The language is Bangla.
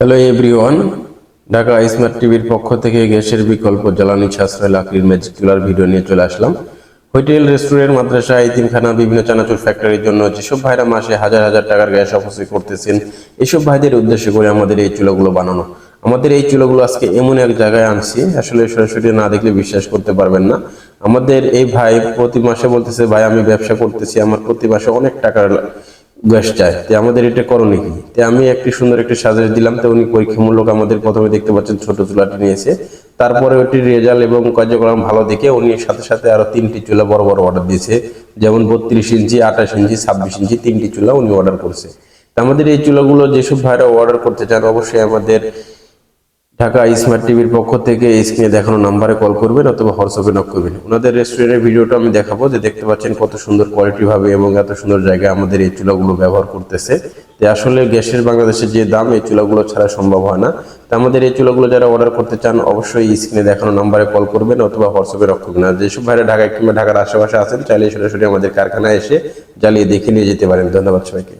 হ্যালো এভরিওয়ান ঢাকা স্মার্ট টিভির পক্ষ থেকে গ্যাসের বিকল্প জ্বালানি সাশ্রয় লাকড়ির ম্যাজিক চুলার ভিডিও নিয়ে চলে আসলাম। হোটেল, রেস্টুরেন্ট, মাদ্রাসা ইতিমখানা বিভিন্ন চানাচুর ফ্যাক্টরির জন্য যেসব ভাইরা মাসে হাজার হাজার টাকার গ্যাস অপচয় করতেছেন, এসব ভাইদের উদ্দেশ্য করে আমাদের এই চুলাগুলো বানানো। আমাদের এই চুলাগুলো আজকে এমন এক জায়গায় আনছি, আসলে সরাসরি না দেখলে বিশ্বাস করতে পারবেন না। আমাদের এই ভাই প্রতি মাসে বলতেছে, ভাই, আমি ব্যবসা করতেছি, আমার প্রতি মাসে অনেক টাকার গ্যাস চায়। তো আমাদের এটা করণীয় কি? তো আমি একটি সুন্দর একটি সাজেশ দিলাম, তো উনি পরীক্ষামূলক আমাদের প্রথমে দেখতে পাচ্ছেন ছোট চুলাটি নিয়েছে। তারপরে ওটির রেজাল্ট এবং কার্যক্রম ভালো দেখে উনি সাথে সাথে আরও তিনটি চুলা বড় বড় অর্ডার দিয়েছে। যেমন বত্রিশ ইঞ্চি, আঠাশ ইঞ্চি, ছাব্বিশ ইঞ্চি তিনটি চুলা উনি অর্ডার করছে। আমাদের এই চুলাগুলো যেসব ভাইরা অর্ডার করতে চান, অবশ্যই আমাদের ঢাকা স্মার্ট টিভির পক্ষ থেকে স্ক্রিনে দেখানো নাম্বারে কল করবেন অথবা হোয়াটসঅ্যাপে নক করবেন। ওনাদের রেস্টুরেন্টের ভিডিওটা আমি দেখাবো যে দেখতে পাচ্ছেন কত সুন্দর কোয়ালিটি ভাবে এবং এত সুন্দর জায়গায় আমাদের এই চুলাগুলো ব্যবহার করতেছে। তো আসলে গ্যাসের বাংলাদেশের যে দাম এই চুলাগুলো ছাড়া সম্ভব হয় না। তো আমাদের এই চুলাগুলো যারা অর্ডার করতে চান অবশ্যই স্ক্রিনে দেখানো নাম্বারে কল করবেন অথবা হোয়াটসঅ্যাপে নক করবেন। আর যেসব ভাইরা ঢাকা কিংবা ঢাকার আশেপাশে আছেন চাইলে সরাসরি আমাদের কারখানায় এসে জ্বালিয়ে দেখে নিয়ে যেতে পারেন। ধন্যবাদ সবাইকে।